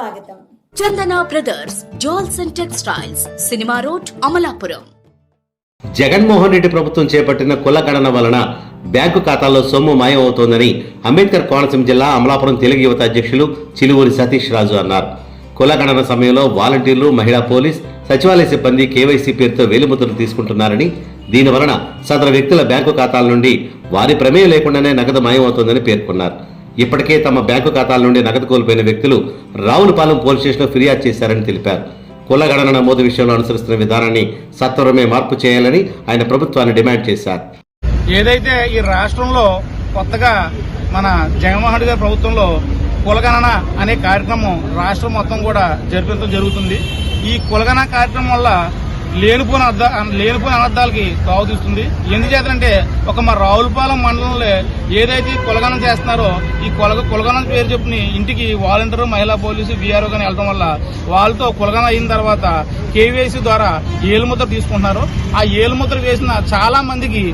స్వాగతం. Chandana brothers jewels and textiles cinema road Amalapuram. Jaganmohan Reddy ప్రభుత్వం చేపట్టిన కుల గణన వలన బ్యాంకు ఖాతాల్లో సొమ్ము మాయమవుతోందని అంబేద్కర్ కోనసీమ జిల్లా అమలాపురం తెలుగు యువత అధ్యక్షులు చిలువూరి సతీష్ రాజు అన్నారు. కుల గణన సమయంలో వాలంటీర్లు మహిళా పోలీస్ సచివాలయ సిబ్బంది కేవైసీ పేరుతో వేలిముద్రలు తీసుకుంటున్నారని దీని వలన సదరు వ్యక్తుల బ్యాంకు ఖాతాల నుండి వారి ప్రమేయం లేకుండానే నగదు మాయమవుతోందని పేర్కొన్నారు. ఇప్పటికే తమ బ్యాంకు ఖాతాల నుండి నగదు కోల్పోయిన వ్యక్తులు రావులపాలెం పోలీస్ స్టేషన్లో ఫిర్యాదు చేశారని తెలిపారు. కులగణన నమోదు విషయంలో అనుసరిస్తున్న విధానాన్ని సత్వరమే మార్పు చేయాలని ఆయన ప్రభుత్వాన్ని డిమాండ్ చేశారు. ఏదైతే ఈ రాష్ట్రంలో కొత్తగా మన జగన్మోహన్ రెడ్డి గారి ప్రభుత్వంలో కులగణన అనే కార్యక్రమం రాష్ట్రం మొత్తం కూడా జరిపించడం జరుగుతుంది. ఈ కులగణన కార్యక్రమం వల్ల లేనిపోయిన అర్థ లేనిపోయిన అనర్థాలకి తావుతీస్తుంది ఎందుచేతంటే ఒక మా రావులపాలెం మండలంలో ఏదైతే కొలగనం చేస్తున్నారో ఈ కొలగ కొలగనం పేరు చెప్పుని ఇంటికి వాలంటీర్ మహిళా పోలీసు బీఆర్ఓ కానీ వెళ్ళడం వల్ల వాళ్ళతో కొలగనం అయిన తర్వాత కేవీఐసీ ద్వారా ఏలుముద్ర తీసుకుంటున్నారు. ఆ ఏలుముద్ర వేసిన చాలా మందికి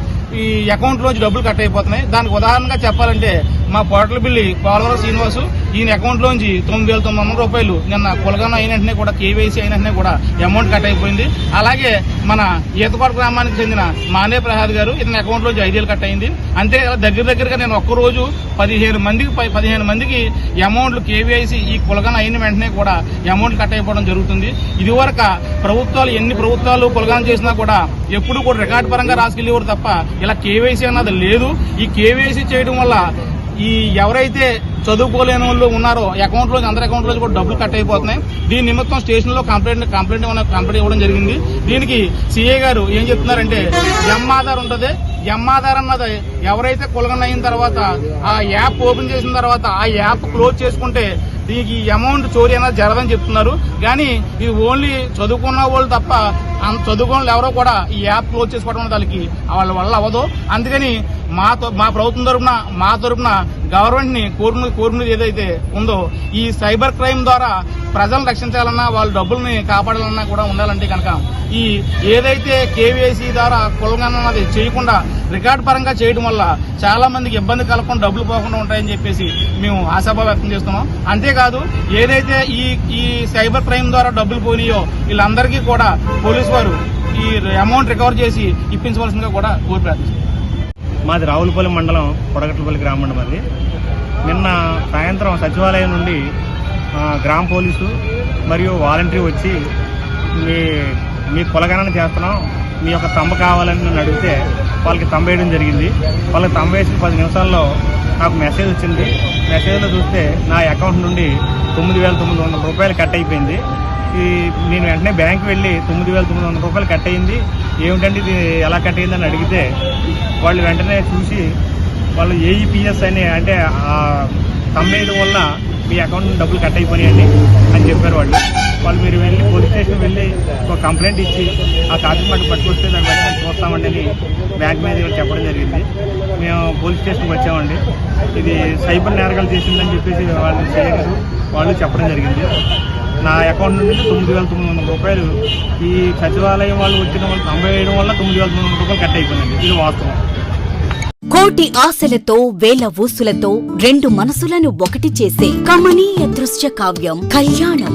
ఈ అకౌంట్ లోంచి డబ్బులు కట్ అయిపోతున్నాయి. దానికి ఉదాహరణగా చెప్పాలంటే మా పోటల బిల్లి పోలవరం శ్రీనివాసు ఈయన అకౌంట్ లోంచి తొమ్మిది వేల తొమ్మిది వందల రూపాయలు నిన్న కులగన అయిన వెంటనే కూడా కేవైసీ అయిన వెంటనే కూడా అమౌంట్ కట్ అయిపోయింది. అలాగే మన ఈతపాట గ్రామానికి చెందిన మానే ప్రసాద్ గారు ఇతని అకౌంట్ లోంచి ఐదు వేలు కట్ అయింది. అంతే దగ్గర దగ్గరగా నేను ఒక్క రోజు పదిహేను మందికి పై- పదిహేను మందికి అమౌంట్లు కేవైసీ ఈ కులగన అయిన వెంటనే కూడా అమౌంట్ కట్ అయిపోవడం జరుగుతుంది. ఇదివరకు ప్రభుత్వాలు ఎన్ని ప్రభుత్వాలు కులగన చేసినా కూడా ఎప్పుడు కూడా రికార్డు పరంగా రాసుకెళ్ళేవారు తప్ప ఇలా కేవైసీ అన్నది లేదు. ఈ కేవైసీ చేయడం వల్ల ఈ ఎవరైతే చదువుకోలేని వాళ్ళు ఉన్నారో అకౌంట్ అందరి అకౌంట్ కూడా డబ్బులు కట్ అయిపోతున్నాయి. దీని నిమిత్తం స్టేషన్లో కంప్లైంట్ కంప్లైంట్ కంప్లైంట్ ఇవ్వడం జరిగింది. దీనికి సీఏ గారు ఏం చెప్తున్నారంటే ఎం ఆధార్ ఉంటుంది. ఎం ఆధార్ అన్నది ఎవరైతే కులగన్ అయిన తర్వాత ఆ యాప్ ఓపెన్ చేసిన తర్వాత ఆ యాప్ క్లోజ్ చేసుకుంటే దీనికి ఈ అమౌంట్ చోరీ అనేది జరగదని చెప్తున్నారు. కానీ ఇది ఓన్లీ చదువుకున్న వాళ్ళు తప్ప చదువుకున్న వాళ్ళు ఎవరో కూడా ఈ యాప్ క్లోజ్ చేసుకోవడం వాళ్ళకి వాళ్ళ వల్ల అవ్వదు. అందుకని మా తో- మా ప్రభుత్వం తరపున మా తరపున గవర్నమెంట్ని కోరుకున్నది కోరుకున్నది ఏదైతే ఉందో ఈ సైబర్ క్రైమ్ ద్వారా ప్రజలను రక్షించాలన్నా వాళ్ళ డబ్బుల్ని కాపాడాలన్నా కూడా ఉండాలంటే కనుక ఈ ఏదైతే కేవీఐసీ ద్వారా కులగన్నది చేయకుండా రికార్డ్ పరంగా చేయడం వల్ల చాలా మందికి ఇబ్బంది కలగకుండా డబ్బులు పోకుండా ఉంటాయని చెప్పేసి మేము ఆశాభావం వ్యక్తం చేస్తున్నాం. అంతేకాదు ఏదైతే ఈ ఈ సైబర్ క్రైమ్ ద్వారా డబ్బులు పోయినాయో వీళ్ళందరికీ కూడా పోలీసు వారు ఈ అమౌంట్ రికవర్ చేసి ఇప్పించవలసిందిగా కూడా కోరి ప్రార్థిస్తున్నాం. మాది రావులపల్లి మండలం కొడగట్లపల్లి గ్రామం మండలం అది. నిన్న సాయంత్రం సచివాలయం నుండి గ్రామ పోలీసు మరియు వాలంటరీ వచ్చి మీ మీ కులగణన చేస్తున్నాం. మీ యొక్క తంబ కావాలని నన్ను అడిగితే వాళ్ళకి తంబ వేయడం జరిగింది. వాళ్ళకి తంబ వేసిన పది నిమిషాల్లో నాకు మెసేజ్ వచ్చింది. మెసేజ్లో చూస్తే నా అకౌంట్ నుండి తొమ్మిది వేల తొమ్మిది వందల రూపాయలు కట్ అయిపోయింది. ఈ నేను వెంటనే బ్యాంక్ వెళ్ళి తొమ్మిది వేల తొమ్మిది వందల రూపాయలు కట్ అయింది ఏమిటంటే ఇది? ఎలా కట్ అయిందని అడిగితే వాళ్ళు వెంటనే చూసి వాళ్ళు ఏఈపిఎస్ అని అంటే ఆ తమ్మేయడం వల్ల మీ అకౌంట్ డబ్బులు కట్ అయిపోయాయండి అని చెప్పారు వాళ్ళు. వాళ్ళు మీరు వెళ్ళి పోలీస్ స్టేషన్ వెళ్ళి ఒక కంప్లైంట్ ఇచ్చి ఆ కాపీ మటు పట్టుకొస్తే దాన్ని బట్టి మేము చూస్తామండి అని బ్యాంక్ మీద చెప్పడం జరిగింది. మేము పోలీస్ స్టేషన్కి వచ్చామండి. ఇది సైబర్ నేరగాలు చేసిందని చెప్పేసి వాళ్ళు చేయగారు వాళ్ళు చెప్పడం జరిగింది. నా అకౌంట్ నుండి తొమ్మిది వేల తొమ్మిది వందల రూపాయలు ఈ సచివాలయం వాళ్ళు వచ్చిన వాళ్ళు తొంభై వేయడం వల్ల తొమ్మిది వేల తొమ్మిది వందల రూపాయలు కట్ అయిపోయిందండి ఇది వాస్తవం. కోటి ఆశలతో వేల ఊసులతో రెండు మనసులను ఒకటి చేసే కమనీయ దృశ్య కావ్యం కళ్యాణం.